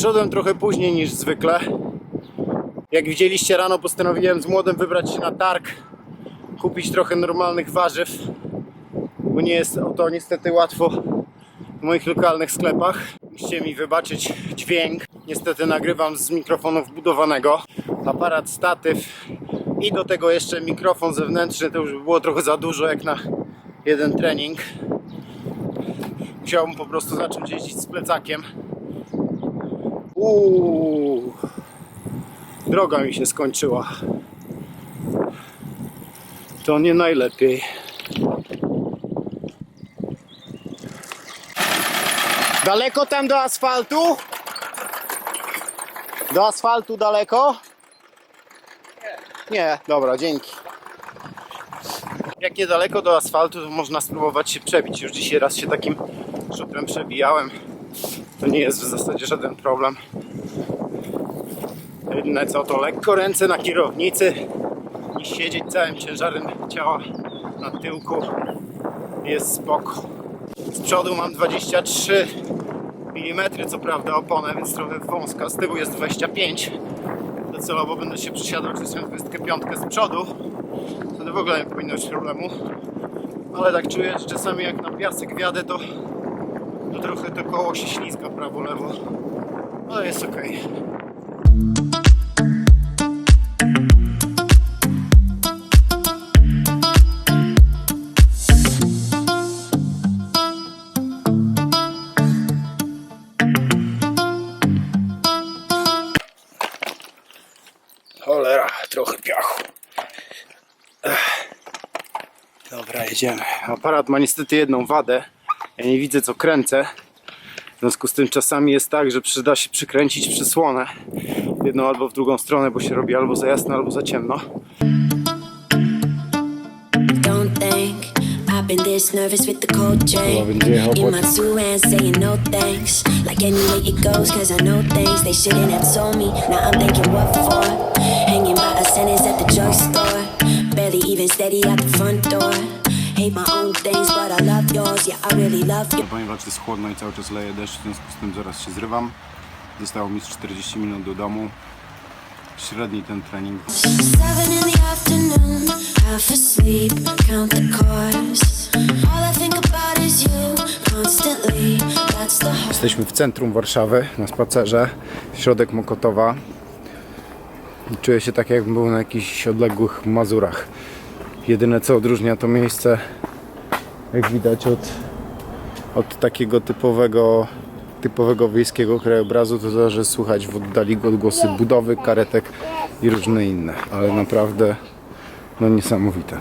Wyszedłem trochę później niż zwykle. Jak widzieliście rano postanowiłem z młodym wybrać się na targ, kupić trochę normalnych warzyw, bo nie jest o to niestety łatwo w moich lokalnych sklepach. Musicie mi wybaczyć dźwięk. Niestety nagrywam z mikrofonu wbudowanego. Aparat, statyw i do tego jeszcze mikrofon zewnętrzny to już by było trochę za dużo jak na jeden trening. Musiałbym po prostu zacząć jeździć z plecakiem. Uuu, droga mi się skończyła. To nie najlepiej. Daleko tam do asfaltu? Do asfaltu daleko? Nie, dobra, dzięki. Jak niedaleko do asfaltu, to można spróbować się przebić. Już dzisiaj raz się takim szutrem przebijałem. To nie jest w zasadzie żaden problem. Jedyne co to lekko ręce na kierownicy i siedzieć całym ciężarem ciała na tyłku. Jest spoko. Z przodu mam 23 mm, co prawda oponę, więc trochę wąska. Z tyłu jest 25. Docelowo będę się przysiadał przez 25 z przodu. Wtedy w ogóle nie powinno być problemu. Ale tak czuję, że czasami jak na piasek wjadę, to, to trochę to koło się ślizga prawo-lewo. Ale jest ok. Cholera, trochę piachu. Ech. Dobra, jedziemy. Aparat ma niestety jedną wadę. Ja nie widzę co kręcę. W związku z tym czasami jest tak, że przyda się przykręcić przysłonę w jedną albo w drugą stronę, bo się robi albo za jasno, albo za ciemno. Don't think I've been this nervous with the cold chain. In my two hands saying no thanks. Like any way it goes, cause I know things they shouldn't have told me. Now I'm thinking what for? Hanging by a sentence at the drugstore. Barely even steady at the front door. Hate my own things, but I love yours. Yeah, I really love you. Ponieważ jest chłodno i cały czas leje deszcz, w związku z tym zaraz się zrywam. Zostało mi z 40 minut do domu. Średni ten trening. Jesteśmy w centrum Warszawy na spacerze, środek Mokotowa. I Czuję się tak jakbym był na jakichś odległych Mazurach. Jedyne co odróżnia to miejsce, jak widać od, od takiego typowego, typowego wiejskiego krajobrazu, to to, że słychać w oddali odgłosy budowy, karetek i różne inne. Ale naprawdę no niesamowite.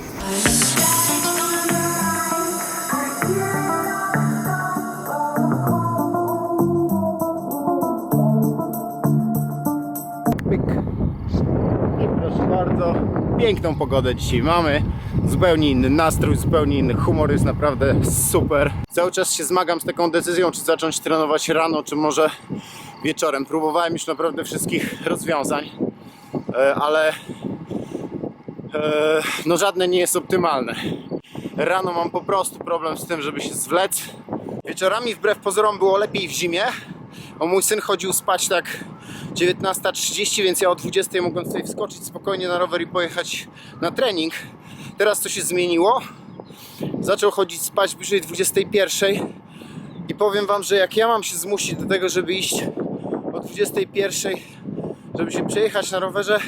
Piękną pogodę dzisiaj mamy. Zupełnie inny nastrój, zupełnie inny humor, jest naprawdę super. Cały czas się zmagam z taką decyzją, czy zacząć trenować rano, czy może wieczorem. Próbowałem już naprawdę wszystkich rozwiązań, e, ale e, no żadne nie jest optymalne. Rano mam po prostu problem z tym, żeby się zwlec. Wieczorami wbrew pozorom było lepiej w zimie, bo mój syn chodził spać tak 19.30, więc ja o 20.00 mogłem sobie wskoczyć spokojnie na rower i pojechać na trening. Teraz to się zmieniło. Zaczął chodzić spać bliżej 21.00 i powiem Wam, że jak ja mam się zmusić do tego, żeby iść o 21.00, żeby się przejechać na rowerze,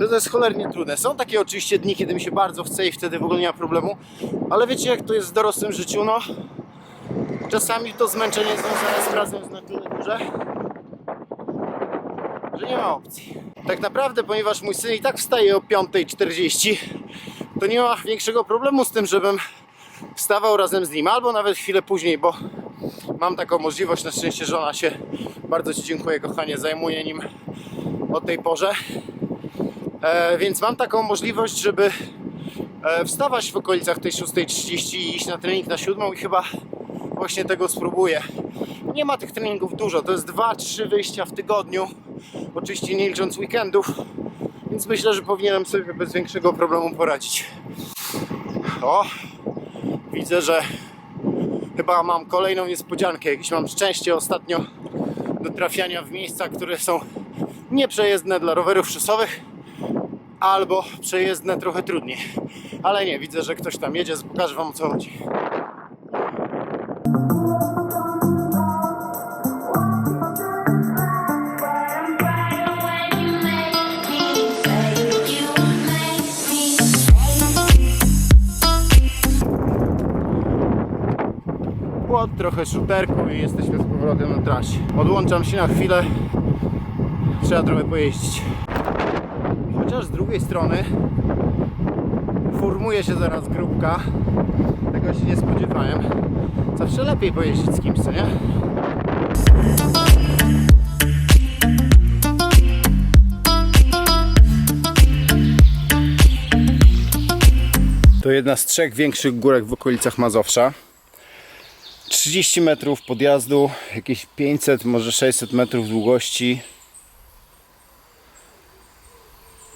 to to jest cholernie trudne. Są takie oczywiście dni, kiedy mi się bardzo chce i wtedy w ogóle nie ma problemu, ale wiecie jak to jest w dorosłym życiu, no czasami to zmęczenie związane z pracą jest na tyle duże, że nie ma opcji. Tak naprawdę, ponieważ mój syn i tak wstaje o 5.40, to nie ma większego problemu z tym, żebym wstawał razem z nim, albo nawet chwilę później, bo mam taką możliwość. Na szczęście żona się, bardzo Ci dziękuję kochanie, zajmuje nim o tej porze. E, więc mam taką możliwość, żeby e, wstawać w okolicach tej 6.30 i iść na trening na 7 i chyba właśnie tego spróbuję. Nie ma tych treningów dużo, to jest 2-3 wyjścia w tygodniu, oczywiście nie licząc weekendów, więc myślę, że powinienem sobie bez większego problemu poradzić. O, widzę, że chyba mam kolejną niespodziankę, jakieś mam szczęście ostatnio. do trafiania w miejsca, które są nieprzejezdne dla rowerów szosowych albo przejezdne trochę trudniej. Ale nie, widzę, że ktoś tam jedzie, pokażę wam o co chodzi. Płot, trochę szuterku i jesteśmy z powrotem na trasie. Odłączam się na chwilę. Trzeba trochę pojeździć. Chociaż z drugiej strony formuje się zaraz grupka. Tego się nie spodziewałem. Zawsze lepiej pojeździć z kimś, co nie? To jedna z trzech większych górek w okolicach Mazowsza. 30 metrów podjazdu, jakieś 500, może 600 metrów długości.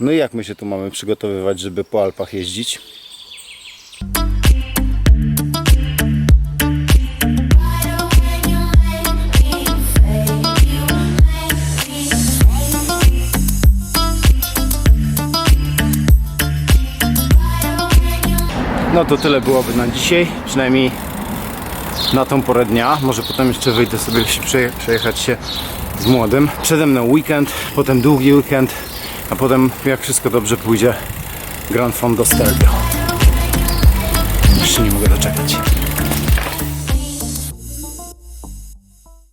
No i jak my się tu mamy przygotowywać, żeby po Alpach jeździć? No to tyle byłoby na dzisiaj, przynajmniej na tą porę dnia. Może potem jeszcze wyjdę sobie przejechać się z młodym. Przede mną weekend, potem długi weekend, a potem jak wszystko dobrze pójdzie Grand Fondo Stelvio. Się nie mogę doczekać.